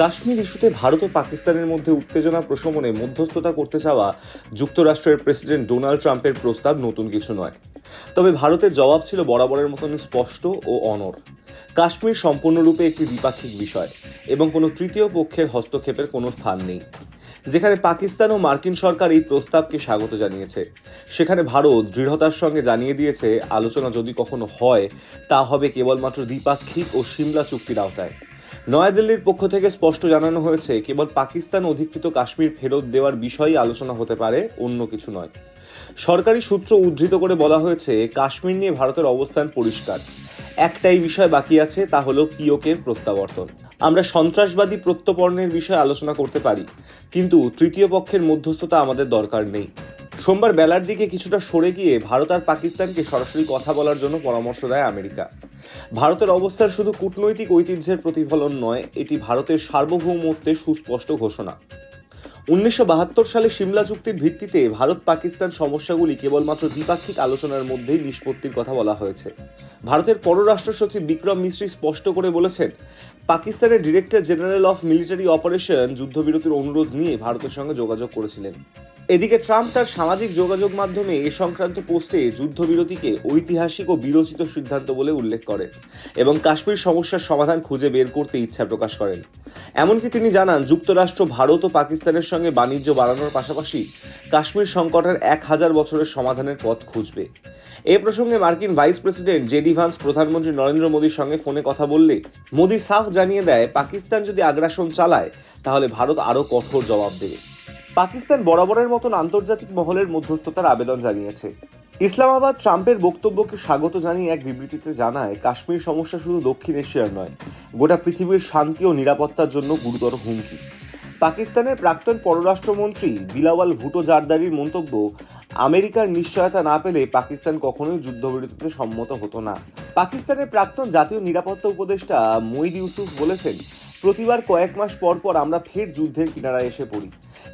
কাশ্মীর ইস্যুতে ভারত ও পাকিস্তানের মধ্যে উত্তেজনা প্রশমনে মধ্যস্থতা করতে চাওয়া যুক্তরাষ্ট্রের প্রেসিডেন্ট ডোনাল্ড ট্রাম্পের প্রস্তাব নতুন কিছু নয়। তবে ভারতের জবাব ছিল বরাবরের মতনই স্পষ্ট ও অনর কাশ্মীর সম্পূর্ণরূপে একটি দ্বিপাক্ষিক বিষয় এবং কোনো তৃতীয় পক্ষের হস্তক্ষেপের কোনো স্থান নেই। যেখানে পাকিস্তান ও মার্কিন সরকার এই প্রস্তাবকে স্বাগত জানিয়েছে, সেখানে ভারত দৃঢ়তার সঙ্গে জানিয়ে দিয়েছে, আলোচনা যদি কখনো হয়, তা হবে কেবলমাত্র দ্বিপাক্ষিক ও সিমলা চুক্তির আওতায়। নয়াদিল্লির পক্ষ থেকে স্পষ্ট জানানো হয়েছে, কেবল পাকিস্তান অধিকৃত কাশ্মীর ফেরত দেওয়ার বিষয়েই আলোচনা হতে পারে, অন্য কিছু নয়। সরকারি সূত্র উদ্ধৃত করে বলা হয়েছে, কাশ্মীর নিয়ে ভারতের অবস্থান পরিষ্কার। একটাই বিষয় বাকি আছে, তা হলো পিওকের প্রত্যাবর্তন। আমরা সন্ত্রাসবাদী প্রত্যর্পণের বিষয়ে আলোচনা করতে পারি, কিন্তু তৃতীয় পক্ষের মধ্যস্থতা আমাদের দরকার নেই। সোমবার বেলার দিকে কিছুটা সরে গিয়ে ভারত আর পাকিস্তানকে সরাসরি কথা বলার জন্য পরামর্শ দেয় আমেরিকা। ভারতের অবস্থান শুধু কূটনৈতিক ঐতিহ্যের প্রতিফলন নয়, এটি ভারতের সার্বভৌমত্বের সুস্পষ্ট ঘোষণা। উনিশশো বাহাত্তর সালে সিমলা চুক্তির ভিত্তিতে ভারত পাকিস্তান সমস্যাগুলি কেবলমাত্র দ্বিপাক্ষিক আলোচনার মধ্যেই নিষ্পত্তির কথা বলা হয়েছে। ভারতের পররাষ্ট্র সচিব বিক্রম মিশ্রি স্পষ্ট করে বলেছেন, পাকিস্তানের director general of military operation যুদ্ধবিরতির অনুরোধ নিয়ে ভারতের সঙ্গে যোগাযোগ করেছিলেন। এদিকে ট্রাম্প তার সামাজিক যোগাযোগ মাধ্যমে এ সংক্রান্ত পোস্টে যুদ্ধবিরতিকে ঐতিহাসিক ও বিরোচিত সিদ্ধান্ত বলে উল্লেখ করেন এবং কাশ্মীর সমস্যার সমাধান খুঁজে বের করতে ইচ্ছা প্রকাশ করেন। এমনকি তিনি জানান, যুক্তরাষ্ট্র, ভারত ও পাকিস্তানের সঙ্গে বাণিজ্য বাড়ানোর পাশাপাশি কাশ্মীর সংকটের এক হাজার বছরের সমাধানের পথ খুঁজবে। এ প্রসঙ্গে মার্কিন ভাইস প্রেসিডেন্ট জেডি ভান্স, প্রধানমন্ত্রী নরেন্দ্র মোদীর সঙ্গে ফোনে কথা বললে মোদী সাফ জানিয়ে দেয়, পাকিস্তান যদি আগ্রাসন চালায়, তাহলে ভারত আরও কঠোর জবাব দেবে। পাকিস্তান বরাবরের মতন আন্তর্জাতিক মহলের মধ্যস্থতার আবেদন জানিয়েছে। ইসলামাবাদ ট্রাম্পের বক্তব্যকে স্বাগত জানিয়ে এক বিবৃতিতে জানায়, কাশ্মীর সমস্যা শুধু দক্ষিণ এশিয়ার নয়, গোটা পৃথিবীর শান্তি ও নিরাপত্তার জন্য গুরুতর হুমকি। পাকিস্তানের প্রাক্তন পররাষ্ট্রমন্ত্রী বিলাওয়াল ভুটো জারদারির মন্তব্য, আমেরিকার নিশ্চয়তা না পেলে পাকিস্তান কখনোই যুদ্ধবিরতিতে সম্মত হতো না। পাকিস্তানের প্রাক্তন জাতীয় নিরাপত্তা উপদেষ্টা মঈদ ইউসুফ বলেছেন প্রতিবার কয়েক মাস পর পর আমরা ফের যুদ্ধের কিনারায় এসে পড়ি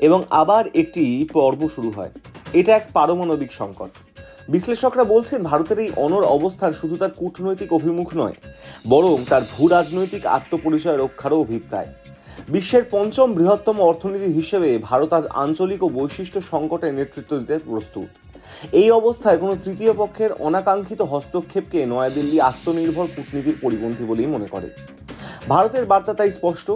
এবং আবার একটি পর্ব শুরু হয়। এটা এক পারমাণবিক সংকট। বিশ্লেষকরা বলছেন ভারতের এই অনর অবস্থান শুধু তার কূটনৈতিক অভিমুখ নয়, বরং তার ভূ রাজনৈতিক আত্মপরিচয় রক্ষারও অভিপ্রায়। বিশ্বের পঞ্চম বৃহত্তম অর্থনীতি হিসেবে ভারত আজ আঞ্চলিক ও বৈশিষ্ট্য সংকটে নেতৃত্ব দিতে প্রস্তুত। এই অবস্থায় কোনো তৃতীয় পক্ষের অনাকাঙ্ক্ষিত হস্তক্ষেপকে নয়াদিল্লি আত্মনির্ভর কূটনীতির পরিপন্থী বলেই মনে করে। ভারতের বার্তা তাই স্পষ্ট,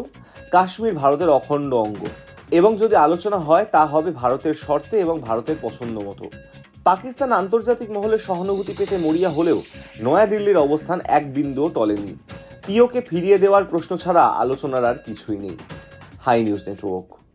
কাশ্মীর ভারতের অখণ্ড অঙ্গ। এবং যদি আলোচনা হয়, তা হবে ভারতের শর্তে এবং ভারতের পছন্দ মতো। পাকিস্তান আন্তর্জাতিক মহলে সহানুভূতি পেতে মরিয়া হলেও নয়াদিল্লির অবস্থান এক বিন্দুও টলেনি পিওকে ফিরিয়ে দেওয়ার প্রশ্ন ছাড়া আলোচনার আর কিছুই নেই। High news network.